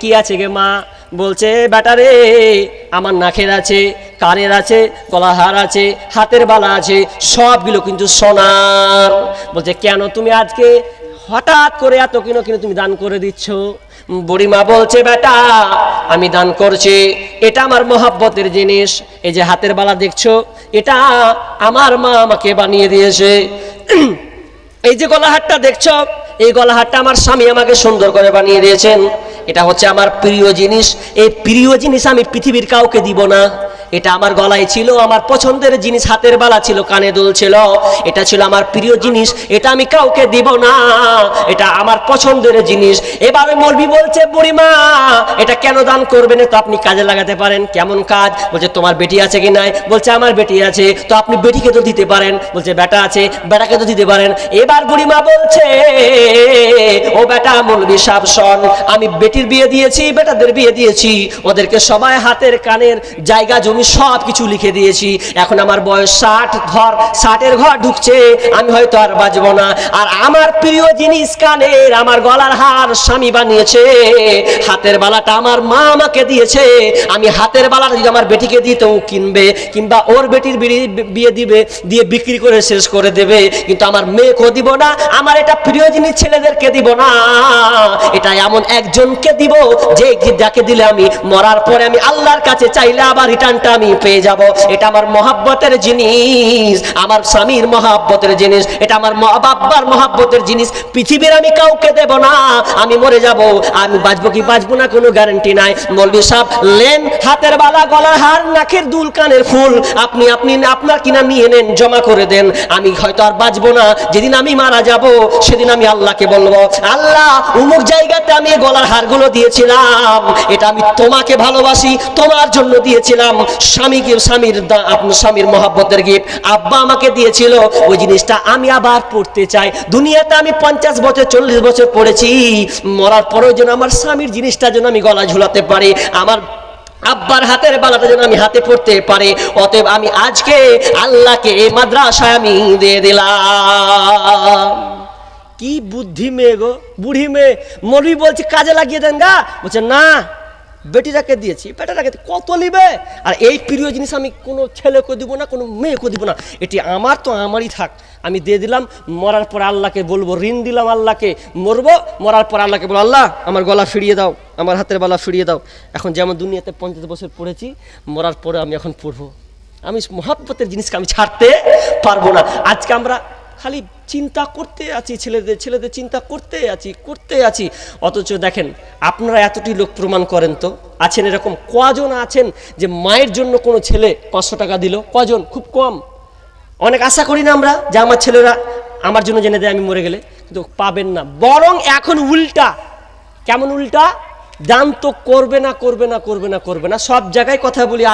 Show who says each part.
Speaker 1: কি আছে গে মা? বলছে বেটারে আমার নাকের আছে, কানের আছে, গলার হার আছে, হাতের বালা আছে, সবগুলো কিন্তু সোনার। বলছে, কেন তুমি আজকে হঠাৎ করে এত কিনো কিনো তুমি দান করে দিচ্ছ? বুড়িমা বলছে, বেটা, আমি দান করছি। এটা আমার মহাব্বতের জিনিস। এই যে হাতের বালা দেখছ, এটা আমার মা আমাকে বানিয়ে দিয়েছে। এই যে গলাহারটা দেখছ, এই গলাহারটা আমার স্বামী আমাকে সুন্দর করে বানিয়ে দিয়েছেন। এটা হচ্ছে আমার প্রিয় জিনিস। এই প্রিয় জিনিস আমি পৃথিবীর কাউকে দিব না। এটা আমার গলায় ছিল, আমার পছন্দের জিনিস হাতের বালা ছিল, কানে দুল ছিল। এটা ছিল আমার প্রিয় জিনিস, এটা আমি কাউকে দিব না। এটা আমার পছন্দের জিনিস। এবারে মলবি বলছে, বুড়িমা, এটা কেন দান করবেন তো আপনি কাজে লাগাতে পারেন। কেমন কাজ? বলছে, তোমার বেটি আছে কি নাই? বলছে, আমার বেটি আছে। তো আপনি বেটিকে তো দিতে পারেন। বলছে, বেটা আছে, বেটাকে তো দিতে পারেন। এবার বুড়িমা বলছে ও বেটা মৌলবি সাহেব, শোন, আমি বেটির বিয়ে দিয়েছি, বেটাদের বিয়ে দিয়েছি। ওদেরকে সবাই হাতের কানের জায়গা, জমি সব কিছু লিখে দিয়েছি। এখন আমার বয়স ষাট, ঘর ষাটের ঘর ঢুকছে, আমি হয়তো আর বাঁচবো না। আর আমার প্রিয় জিনিস কানের আমার গলার হার স্বামী বানিয়েছে, হাতের বালাটা আমার মা আমাকে দিয়েছে। আমি হাতের বালাটা যদি আমার বেটিকে দিই, তো কিনবে, কিংবা ওর বেটির বিয়ে দিবে, দিয়ে বিক্রি করে শেষ করে দেবে। কিন্তু আমার মেয়েকেও দিব না, আমার এটা প্রিয় জিনিস ছেলেদেরকে দিব না। এটা এমন একজনকে দিব যে যাকে দিলে আমি মরার পরে আমি আল্লাহর কাছে চাইলে আবার রিটার্নটা আমি পেয়ে যাব। এটা আমার মহাব্বতের জিনিস, আমার স্বামীর মহাব্বতের জিনিস, এটা আমার বাব্বার মহাব্বতের জিনিস। পৃথিবীর আমি কাউকে দেব না, আমি মরে যাব। আমি বাঁচবো কি বাঁচবো না কোনো গ্যারান্টি নাই। মৌলবি সাহেব, লেন হাতের বালা, গলার হার, নাকের দুল, কানের ফুল, আপনি আপনি, আপনার কিনা নিয়ে নেন, জমা করে দেন। আমি হয়তো আর বাঁচবো না। যেদিন আমি মারা যাব, সেদিন আমি আল্লাহকে বলব। আল্লাহ, উমুক জায়গাতে আমি গলার হারগুলো দিয়েছিলাম। এটা আমি তোমাকে ভালোবাসি, তোমার জন্য দিয়েছিলাম। স্বামীকে স্বামীর আপনার স্বামীর মহাব্বতের গিফট। আব্বা আমাকে দিয়েছিল, ওই জিনিসটা আমি আবার পড়তে চাই। দুনিয়াতে আমি পঞ্চাশ বছর, চল্লিশ বছর পড়েছি। মরার পরেও যেন আমার স্বামীর জিনিসটা যেন আমি গলা ঝুলাতে পারি। আমার আব্বার হাতের বালাটা যেন আমি হাতে পড়তে পারে। অতএব আমি আজকে আল্লাহকে মাদ্রাসায় আমি দিয়ে দিলাম। কি বুদ্ধি মেয়ে গো? বুড়ি মেয়ে মরি বলছি, কাজে লাগিয়ে দেন গা। বলছে, না, বেটিটাকে দিয়েছি, বেটাটাকে কত নিবে? আর এই প্রিয় জিনিস আমি কোনো ছেলেকে দিব না, কোনো মেয়েকে দিব না। এটি আমার তো আমারই থাক। আমি দিয়ে দিলাম, মরার পর আল্লাহকে বলব, ঋণ দিলাম আল্লাহকে। মরবো, মরার পর আল্লাহকে বলব, আল্লাহ, আমার গলা ফিরিয়ে দাও, আমার হাতের গলা ফিরিয়ে দাও। এখন যেমন দুনিয়াতে পঞ্চাশ বছর পড়েছি, মরার পরে আমি এখন পড়ব। আমি মহাব্বতের জিনিসকে আমি ছাড়তে পারব না। আজকে আমরা খালি চিন্তা করতে আছি, ছেলেদের ছেলেদের চিন্তা করতে আছি করতে আছি। অথচ দেখেন, আপনারা এতটি লোক প্রমাণ করেন তো। আছেন এরকম কজন আছেন যে মায়ের জন্য কোনো ছেলে পাঁচশো টাকা দিল? কজন খুব কম। অনেক আশা করি না আমরা যে আমার ছেলেরা আমার জন্য জেনে দেয় আমি মরে গেলে, কিন্তু পাবেন না। বরং এখন উল্টা। কেমন উল্টা? দান তো করবে না করবে না করবে না করবে না। সব জায়গায় কথা বলি